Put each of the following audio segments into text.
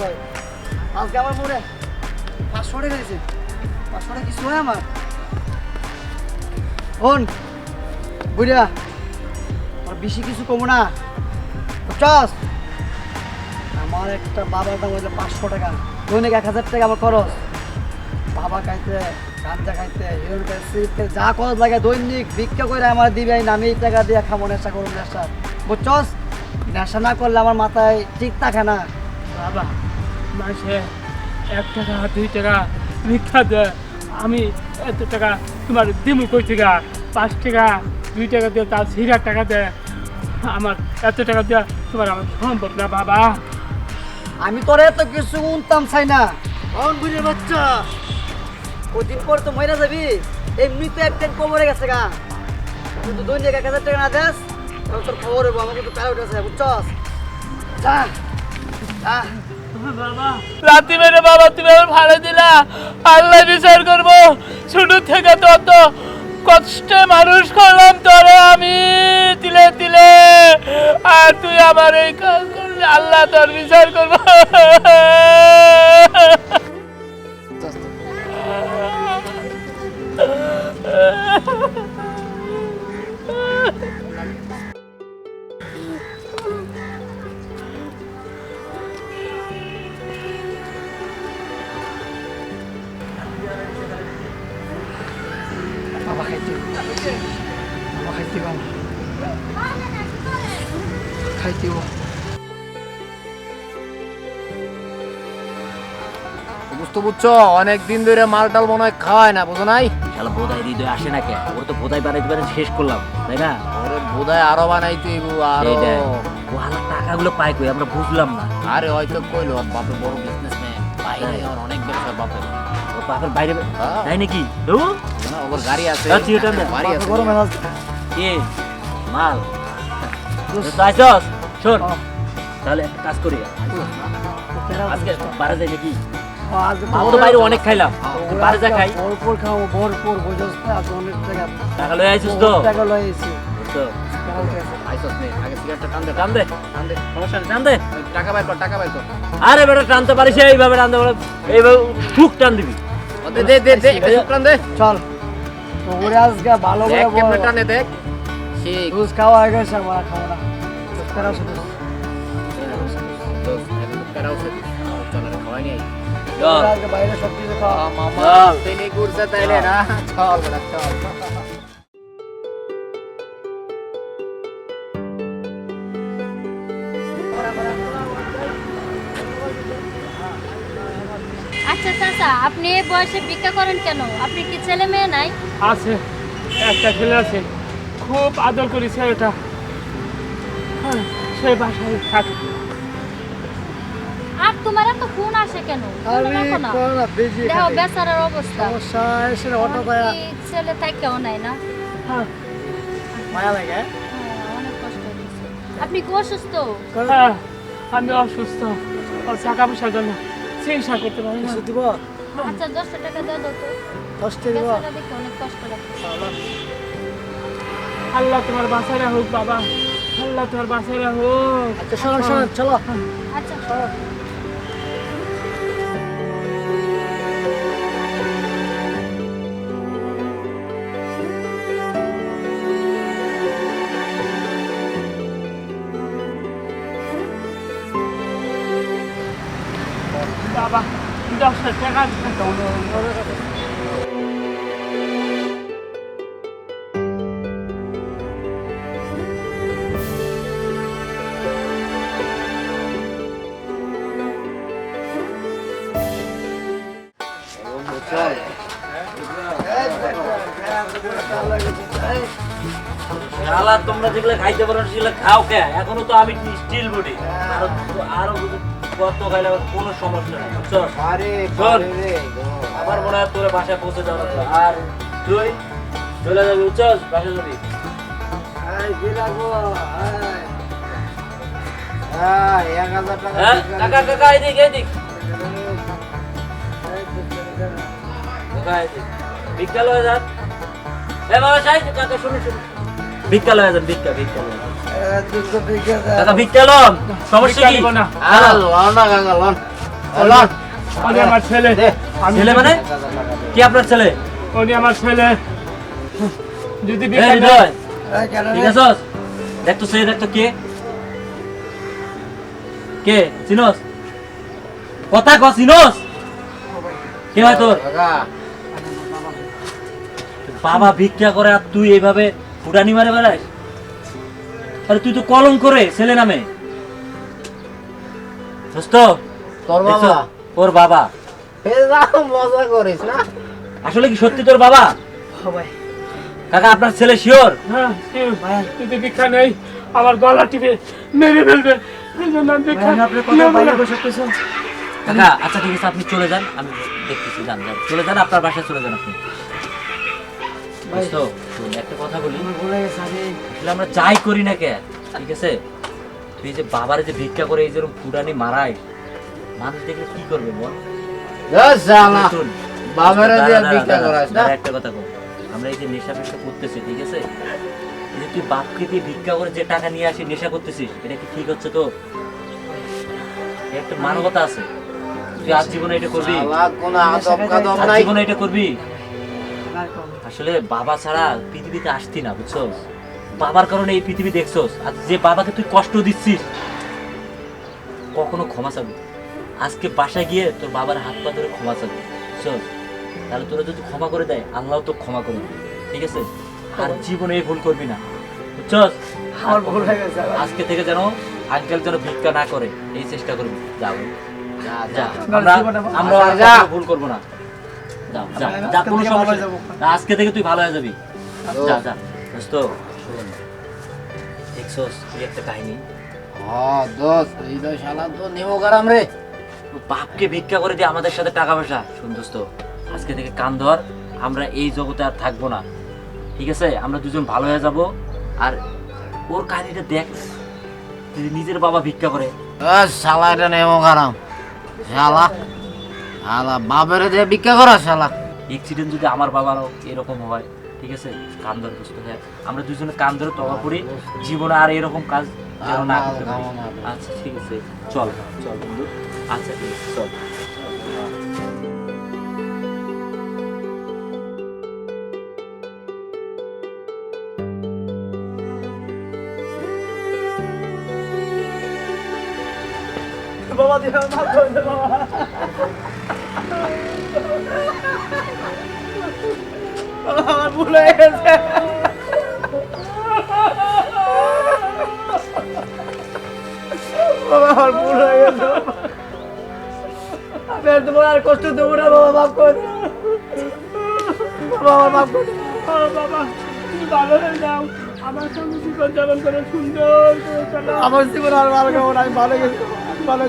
হয় আজকে আমার মনে পাঁচশো টাকা দিয়েছে কিছু হয় আমার হন বুঝা আর বেশি কিছু কমো না। চাস আমার একটা বাবার দাম হইলে পাঁচশো টাকা। দৈনিক এক হাজার টাকা আমার খরচ বাবা খাইতে গাঞ্জা খাইতে হিরোইন খাইতে যা খরচ লাগে, দৈনিক ভিক্ষা করে আমার দিবে নামে এই টাকা দিয়ে খাব নেশা করব নেশা বুঝছস নেশা না করলে আমার মাথায় ঠিক থাকে না বাবা। মাসে এক টাকা, দুই টাকা ভিক্ষা দেয়। আমি এত টাকা তোমার দিমু কই টাকা পাঁচ টাকা, দুই টাকা দিয়ে তার সিগার টাকা দেয়। আমার এত টাকা দেওয়া তোমার আমার সম্ভব না, বাবা। আমি তোর এত কিছু উনতাম চাই না। কখন বুঝে বাচ্চা। কদিন পর তো মরে যাবি। এমনিতে একদিন কোমরে গেছে গা। তুই তো দৈনিক এক হাজার টাকা না দেস তোর খবর হব আমাকে তো প্যারা উঠেছে বুঝছস? যা যা। রাতি মেরে বাবা, তুমি আমার ভাড়া দিলা। আল্লাহ বিচার করব। ছোট থেকে তত কষ্টে মানুষ করলাম তোরে আমি। তিলে তিলে। আর তুই আমার এই কাজ করলি, আল্লাহ তোর বিচার করব। বাবা খাইতে বাবা খাইতে বাবা বুঝতে বুঝছ অনেক ধরে মাল মনে হয় খাওয়ায় না বুঝো নাই শালা বোধাই হৃদয় আসে না কে ওর তো বোধাই বানাইতে পারে শেষ করলাম তাই না ওরে বোধহয় আরও বানাইতে আরও। ও হালার টাকাগুলো পাই কই আমরা বুঝলাম না আরে হয়তো কইলো বাপের বড় বিজনেসম্যান বাইরে অনেক ব্যবসা ওর বাপের বাইরে হ্যাঁ। তাই নাকি? ও গাড়ি আছে। আচ্ছা, এটা না। বাড়ি আছে। গরম কে মাল। তো আইসস? শোন। হ্যাঁ। তাহলে একটা কাজ করি। আজকে বারে যাই নাকি? আজ তো বাইরে অনেক খাইলাম। বারে যা খাই। ভরপুর খাব ভরপুর না? আজ অনেক টাকা। টাকা লয়ে আইছিস তো? টাকা লইছি তো আরে বেটা টানতে পারিস এইভাবে টানতে এইভাবে ঠুক টান দিবি। দে দে দে দে একটা টান দে। চল। ওরে আজকে ভালো করে দেখ কেমনে টানে দেখ। ঠিক। খাওয়া হয়ে গেছে আমার না। শুধু বাইরে সব কিছু খাওয়া মামা। তিনি ঘুরছে তাইলে না। চল। চল। আচ্ছা চাচা আপনি এই বয়সে ভিক্ষা করেন কেন? আপনি কি ছেলে মেয়ে নাই? আছে একটা ছেলে আছে। খুব আদর করি ছেলেটা হ্যাঁ, সে বাসায় থাকে। আর তোমার এত ফোন আসে কেন? আরে ফোন রাখো না। করোনা বেজি দেখো বেচারার অবস্থা। সমস্যা এসে অটো পায়া ছেলে থাকেও নাই না। হ্যাঁ। মায়া লাগে? হ্যাঁ, অনেক কষ্ট হচ্ছে আপনি কি অসুস্থ? হ্যাঁ, আমি অসুস্থ। টাকা পয়সার জন্য। চিকিৎসা করতে পারব না। কিছু দিব? আচ্ছা দশটা টাকা দাও তো। দশটা দিব? দেখে অনেক কষ্ট লাগছে। আল্লাহ তোমার বাসায় হোক বাবা। আল্লাহ তোমার বাসায় হোক আচ্ছা শোনো শোনো চলো। আচ্ছা। তোমরা যেগুলো খাইতে পারো সেগুলো খাও কে? এখনও তো আমি স্টিল বডি। আরও আরও কত খাইলে কোনো সমস্যা নেই শোন। আমার মনে হয় তোর বাসায় পৌঁছে যাওয়া আর তুই চলে যাবি যাবি। টাকা কাকা এদিক এদিক। যান এ বাবা সাই কাকা শুনুন শুনুন। ভিক্ষা লয়ে যান ভিক্ষা ভিক্ষা ভিক্ষা লন। সমস্যা কি? ভিক্ষা না। আরে লন। লন। উনি আমার ছেলে। ছেলে মানে? কি আপনার ছেলে? উনি আমার ছেলে। যদি এই ভিক্ষা হৃদয়। এই কেন রে? ঠিক আছস দেখতো সে কে। কে? চিনস? কথা ক চিনস? কে হয় তোর? বাবা ভিক্ষা করে আর তুই এইভাবে ফুটানি মারে বেড়াস? আরে তুই তো কলম করে ছেলে নামে। দোস্ত তোর বাবা? ওর বাবা। মজা করিস না? আসলে কি সত্যি তোর বাবা? ভাই। কাকা আপনার ছেলে শিওর? কেউ যদি নেই আমার গলা টিপে মেরে ফেলবে। কাকা আচ্ছা ঠিক আছে আপনি চলে যান আমি দেখতেছি যান যান। চলে যান আপনার বাসায় চলে যান আপনি। ভাই। একটা কথা বলি। আমার আসলে যাই করি না কে? ঠিক আছে? তুই যে বাবারে যে ভিক্ষা করে এই যেরকম ফুটানি মারাই মানুষ দেখলে কি করবে বল? বাবারে ভিক্ষা করাস না একটা কথা বল আমরা এই যে নেশা ফেশা করতেছি ঠিক আছে? এই যে তুই বাপকে দিয়ে ভিক্ষা করে যে টাকা নিয়ে আসি নেশা করতেছিস এটা কি ঠিক হচ্ছে তো? একটা মানবতা আছে। তুই আজ জীবনে এটা করবি? আজ জীবনে এটা করবি। আসলে বাবা ছাড়া পৃথিবীতে আসতি না বুঝছস? বাবার কারণে এই পৃথিবী দেখছস আর যে বাবাকে তুই কষ্ট দিচ্ছিস কখনো ক্ষমা চাবি আজকে বাসায় গিয়ে তোর বাবার হাত পা ধরে ক্ষমা চাবি বুঝছস? তাহলে তোরা যদি ক্ষমা করে দেয় আল্লাহ তো ক্ষমা করে দেবে ঠিক আছে? আর জীবনে এই ভুল করবি না বুঝছস? আমার ভুল হয়ে গেছে আজকে থেকে যেন আঙ্কেল যেন ভিক্ষা না করে এই চেষ্টা করবি। যাও যা যা। যা। আমরা। কখনো ভুল করব না। যা যা যা আজকে কোনো থেকে সমস্যা আজকে তুই ভালো হয়ে যাবি। যা যা দোস্ত। শোন দেখছস তুই একটা কাহিনী। হ্যাঁ দোষ এই শালা তো নেমো গরম রে। বাপকে ভিক্ষা করে দিয়ে আমাদের সাথে টাকা পয়সা শোন দোস্ত আজকে থেকে কান ধর আমরা এই জগতে আর থাকব না। ঠিক আছে? আমরা দুজন ভালো হয়ে যাব। আর ওর কাহিনীটা দেখ তুই নিজের বাবা ভিক্ষা করে। শালা এটা নেমো গরম। শালা। শালা বাবারে দিয়ে ভিক্ষা করা শালা। অ্যাক্সিডেন্ট যদি আমার বাবারও এরকম হয় ঠিক আছে? কান ধরে বুঝতে হয়। আমরা দুজনে কান ধরে তবা করি জীবনে আর এরকম কাজ যেন না করতে পারি। আচ্ছা ঠিক আছে। চল চল বন্ধু। আচ্ছা ঠিক আছে চল। বাবা দিও মাফ করে বাবা বাবা, আমার ভুল হয়ে গেছে। বাবা আমার ভুল হয়ে গেছে। আমি আর তোমার আর কষ্ট দেবো না বাবা মাফ করে বাবা আমার মাফ করে বাবা তুমি ভালো হয়ে যাও। আমার সঙ্গে জীবন যাপন করে সুন্দর আমার জীবন আর ভালো আমি ভালো গেছি ভালো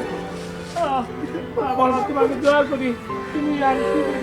বাবা তোমাকে দোয়া করি। তুমি আর সুখে